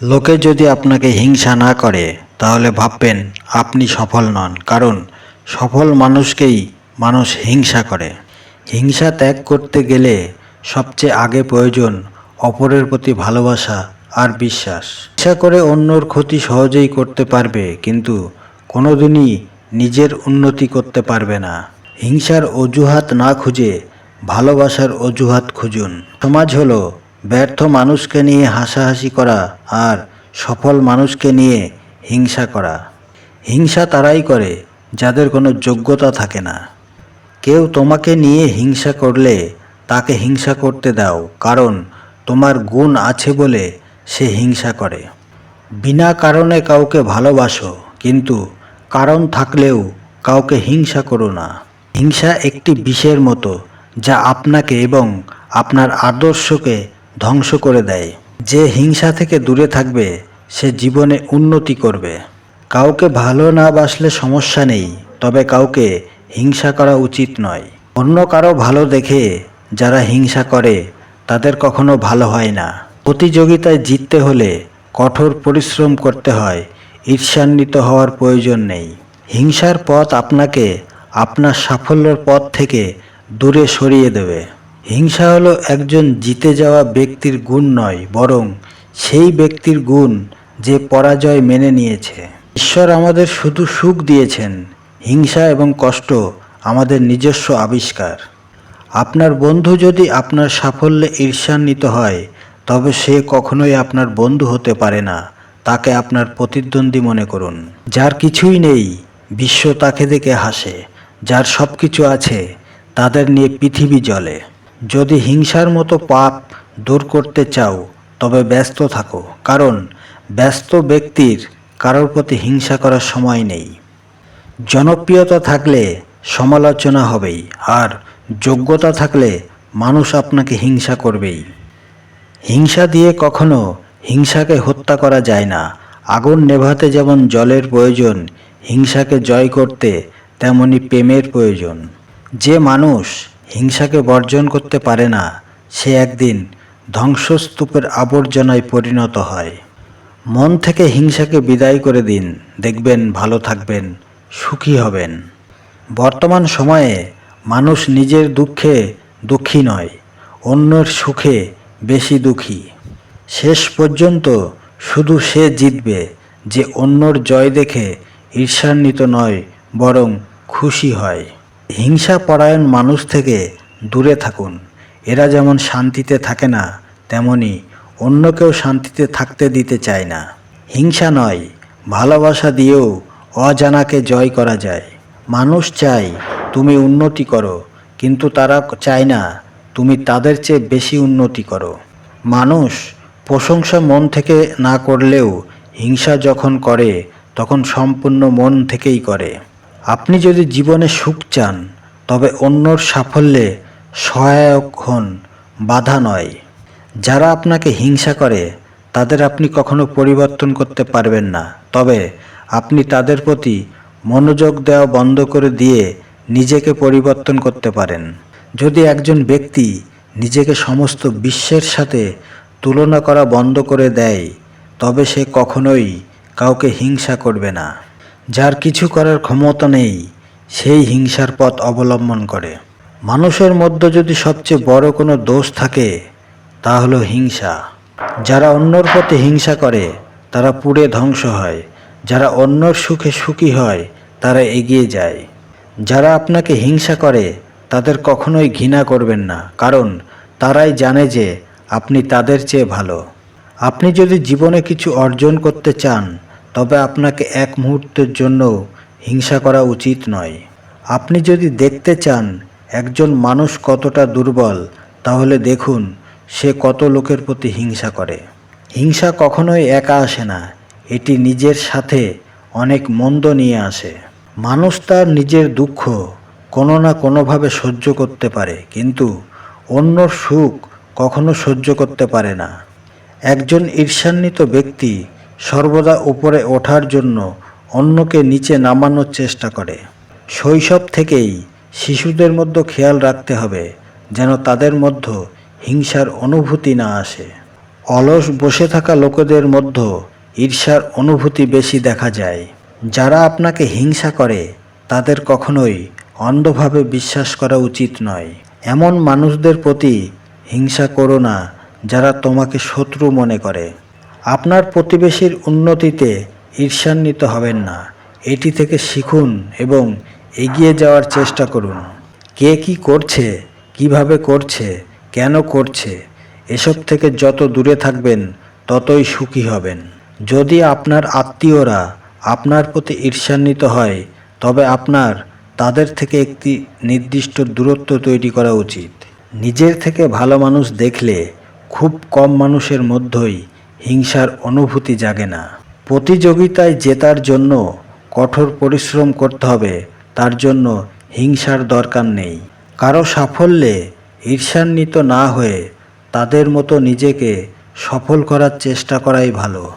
লোকে যদি আপনাকে হিংসা না করে, তাহলে ভাববেন আপনি সফল নন, কারণ সফল মানুষকেই মানুষ হিংসা করে। হিংসা ত্যাগ করতে গেলে সবচেয়ে আগে প্রয়োজন অপরের প্রতি ভালোবাসা আর বিশ্বাস। হিংসা করে অন্যর ক্ষতি সহজেই করতে পারবে, কিন্তু কোনোদিনই নিজের উন্নতি করতে পারবে না। হিংসার অজুহাত না খুঁজে ভালোবাসার অজুহাত খুঁজুন। সমাজ হলো ব্যর্থ মানুষকে নিয়ে হাসাহাসি করা আর সফল মানুষকে নিয়ে হিংসা করা। হিংসা তারাই করে, যাদের কোনো যোগ্যতা থাকে না। কেউ তোমাকে নিয়ে হিংসা করলে তাকে হিংসা করতে দাও, কারণ তোমার গুণ আছে বলে সে হিংসা করে। বিনা কারণে কাউকে ভালোবাসো, কিন্তু কারণ থাকলেও কাউকে হিংসা করো না। হিংসা একটি বিষের মতো, যা আপনাকে এবং আপনার আদর্শকে ধ্বংস করে দেয়। যে হিংসা থেকে দূরে থাকবে, সে জীবনে উন্নতি করবে। কাউকে ভালো না বাসলে সমস্যা নেই, তবে কাউকে হিংসা করা উচিত নয়। অন্য কারও ভালো দেখে যারা হিংসা করে, তাদের কখনো ভালো হয় না। প্রতিযোগিতায় জিততে হলে কঠোর পরিশ্রম করতে হয়, ঈর্ষান্বিত হওয়ার প্রয়োজন নেই। হিংসার পথ আপনাকে আপনার সাফল্যের পথ থেকে দূরে সরিয়ে দেবে। হিংসা হলো একজন জিতে যাওয়া ব্যক্তির গুণ নয়, বরং সেই ব্যক্তির গুণ যে পরাজয় মেনে নিয়েছে। ঈশ্বর আমাদের শুধু সুখ দিয়েছেন, হিংসা এবং কষ্ট আমাদের নিজস্ব আবিষ্কার। আপনার বন্ধু যদি আপনার সাফল্যে ঈর্ষান্বিত হয়, তবে সে কখনোই আপনার বন্ধু হতে পারে না, তাকে আপনার প্রতিদ্বন্দ্বী মনে করুন। যার কিছুই নেই, বিশ্ব তাকে দেখে হাসে, যার সব কিছু আছে, তাদের নিয়ে পৃথিবী জ্বলে। যদি হিংসার মতো পাপ দূর করতে চাও, তবে ব্যস্ত থাকো, কারণ ব্যস্ত ব্যক্তির কারোর প্রতি হিংসা করার সময় নেই। জনপ্রিয়তা থাকলে সমালোচনা হবেই, আর যোগ্যতা থাকলে মানুষ আপনাকে হিংসা করবেই। হিংসা দিয়ে কখনো হিংসাকে হত্যা করা যায় না। আগুন নেভাতে যেমন জলের প্রয়োজন, হিংসাকে জয় করতে তেমনি প্রেমের প্রয়োজন। যে মানুষ হিংসাকে বর্জন করতে পারে না, সে একদিন ধ্বংসস্তূপের আবর্জনায় পরিণত হয়। মন থেকে হিংসাকে বিদায় করে দিন, দেখবেন ভালো থাকবেন, সুখী হবেন। বর্তমান সময়ে মানুষ নিজের দুঃখে দুঃখী নয়, অন্যের সুখে বেশি দুঃখী। শেষ পর্যন্ত শুধু সে জিতবে যে অন্যর জয় দেখে ঈর্ষান্বিত নয়, বরং খুশি হয়। হিংসা পরায়ণ মানুষ থেকে দূরে থাকুন। এরা যেমন শান্তিতে থাকে না, তেমনি অন্যকেও শান্তিতে থাকতে দিতে চায় না। হিংসা নয়, ভালোবাসা দিয়েও অজানাকে জয় করা যায়। মানুষ চায়, তুমি উন্নতি করো। কিন্তু তারা চায় না, তুমি তাদের চেয়ে বেশি উন্নতি করো। মানুষ প্রশংসা মন থেকে না করলেও হিংসা যখন করে, তখন সম্পূর্ণ মন থেকেই করে। আপনি যদি জীবনে সুখ চান, তবে অন্যর সাফল্যে সহায়ক হন, বাধা নয়। যারা আপনাকে হিংসা করে, তাদের আপনি কখনো পরিবর্তন করতে পারবেন না। তবে আপনি তাদের প্রতি মনোযোগ দেওয়া বন্ধ করে দিয়ে নিজেকে পরিবর্তন করতে পারেন। যদি একজন ব্যক্তি নিজেকে সমস্ত বিশ্বের সাথে তুলনা করা বন্ধ করে দেয়, তবে সে কখনোই কাউকে হিংসা করবে না। যার কিছু করার ক্ষমতা নেই, সেই হিংসার পথ অবলম্বন করে। মানুষের মধ্যে যদি সবচেয়ে বড় কোনো দোষ থাকে, তা হলো হিংসা। যারা অন্যর প্রতি হিংসা করে, তারা পুড়ে ধ্বংস হয়। যারা অন্যর সুখে সুখী হয়, তারা এগিয়ে যায়। যারা আপনাকে হিংসা করে, তাদের কখনোই ঘৃণা করবেন না, কারণ তারাই জানে যে আপনি তাদের চেয়ে ভালো। আপনি যদি জীবনে কিছু অর্জন করতে চান তবে আপনাকে এক মুহূর্তের জন্য হিংসা করা উচিত নয়। আপনি যদি দেখতে চান একজন মানুষ কতটা দুর্বল, তাহলে দেখুন সে কত লোকের প্রতি হিংসা করে। হিংসা কখনোই একা আসে না, এটি নিজের সাথে অনেক মন্দ নিয়ে আসে। মানুষ তার নিজের দুঃখ কোনো না কোনোভাবে সহ্য করতে পারে, কিন্তু অন্যর সুখ কখনো সহ্য করতে পারে না। একজন ঈর্ষান্বিত ব্যক্তি সর্বদা উপরে ওঠার জন্য অন্যকে নিচে নামানোর চেষ্টা করে। শৈশব থেকেই শিশুদের মধ্যে খেয়াল রাখতে হবে যেন তাদের মধ্যে হিংসার অনুভূতি না আসে। অলস বসে থাকা লোকেদের মধ্যে ঈর্ষার অনুভূতি বেশি দেখা যায়। যারা আপনাকে হিংসা করে, তাদের কখনোই অন্ধভাবে বিশ্বাস করা উচিত নয়। এমন মানুষদের প্রতি হিংসা করো না যারা তোমাকে শত্রু মনে করে। আপনার প্রতিবেশীর উন্নতিতে ঈর্ষান্বিত হবেন না। এটি থেকে শিখুন এবং এগিয়ে যাওয়ার চেষ্টা করুন। কে কি করছে, কীভাবে করছে, কেন করছে, এসব থেকে যত দূরে থাকবেন, ততই সুখী হবেন। যদি আপনার আত্মীয়রা আপনার প্রতি ঈর্ষান্বিত হয়, তবে আপনার, তাদের থেকে একটি নির্দিষ্ট দূরত্ব তৈরি করা উচিত। নিজের থেকে ভালো মানুষ দেখলে, খুব কম মানুষের মধ্যেই হিংসার অনুভূতি জাগে না। প্রতিযোগিতায় জেতার জন্য কঠোর পরিশ্রম করতে হবে, তার জন্য হিংসার দরকার নেই। কারও সাফল্যে ঈর্ষান্বিত না হয়ে তাদের মতো নিজেকে সফল করার চেষ্টা করাই ভালো।